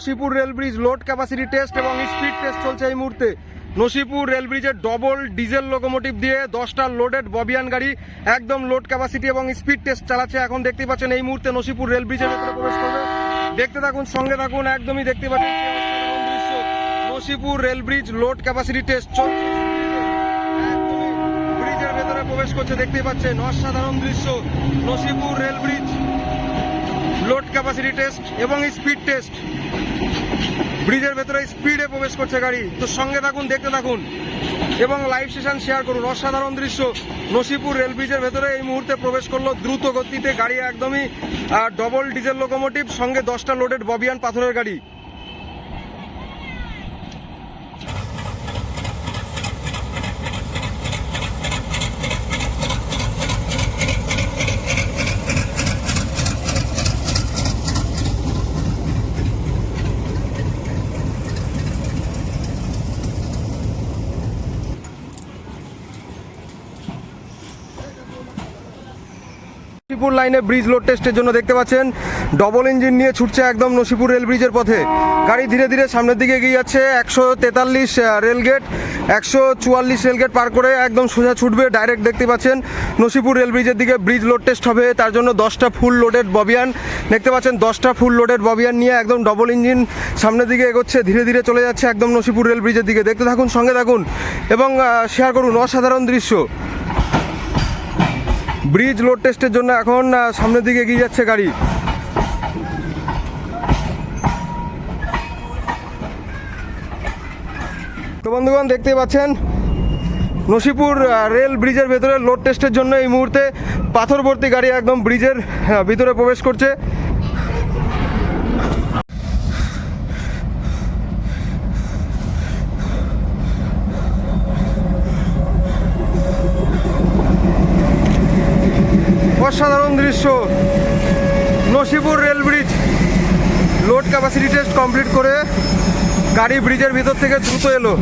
Nasipur rail bridge load capacity test এবং speed test চলছে এই মুহূর্তে। নসিপুর রেল ব্রিজের ডবল ডিজেল লোকোমোটিভ দিয়ে দশটা লোডেড ববিয়ান গাড়ি একদম লোড ক্যাপাসিটি এবং স্পিড টেস্ট চালাচ্ছে। এখন দেখতে পাচ্ছেন এই মুহূর্তে নসিপুর রেল ব্রিজের ভেতরে প্রবেশ করবে। দেখতে থাকুন, সঙ্গে থাকুন, একদমই দেখতে পাচ্ছেন Nasipur rail bridge load capacity test চলছে ব্রিজের ভেতরে প্রবেশ করছে, দেখতে পাচ্ছেন, অসাধারণ দৃশ্য। Nasipur rail bridge load capacity test এবং স্পিড টেস্ট। ব্রিজের ভেতরে স্পিডে প্রবেশ করছে গাড়ি। তো সঙ্গে থাকুন, দেখতে থাকুন এবং লাইভ সেশন শেয়ার করুন। অসাধারণ দৃশ্য। নসিপুর রেল ব্রিজের ভেতরে এই মুহূর্তে প্রবেশ করল দ্রুত গতিতে গাড়ি একদমই ডবল ডিজেল লোকোমোটিভ সঙ্গে দশটা লোডেড ববিয়ান পাথরের গাড়ি। নসিপুর লাইনে ব্রিজ লোড টেস্টের জন্য দেখতে পাচ্ছেন। ডবল ইঞ্জিন নিয়ে ছুটছে একদম নসিপুর রেল ব্রিজের পথে। গাড়ি ধীরে ধীরে সামনের দিকে এগিয়ে যাচ্ছে। একশো তেতাল্লিশ রেলগেট একশো চুয়াল্লিশ রেলগেট পার করে একদম সোজা ছুটবে। ডাইরেক্ট দেখতে পাচ্ছেন নসিপুর রেল ব্রিজের দিকে ব্রিজ লোড টেস্ট হবে। তার জন্য দশটা ফুল লোডেড ববিয়ান দেখতে পাচ্ছেন দশটা ফুল লোডেড ববিয়ান নিয়ে একদম ডবল ইঞ্জিন সামনের দিকে এগোচ্ছে। ধীরে ধীরে চলে যাচ্ছে একদম নসিপুর রেল ব্রিজের দিকে। দেখতে থাকুন, সঙ্গে থাকুন এবং শেয়ার করুন। অসাধারণ দৃশ্য। ব্রিজ লোড টেস্টের জন্য এখন সামনের দিকে এগিয়ে যাচ্ছে গাড়ি। তো বন্ধুগণ দেখতে পাচ্ছেন, নসিপুর রেল ব্রিজের ভেতরে লোড টেস্টের জন্য এই মুহূর্তে পাথরবর্তী গাড়ি একদম ব্রিজের ভিতরে প্রবেশ করছে। অসাধারণ দৃশ্য। Nasipur rail bridge. Load capacity test complete করে গাড়ি ব্রিজের ভিতর থেকে দ্রুত এলো।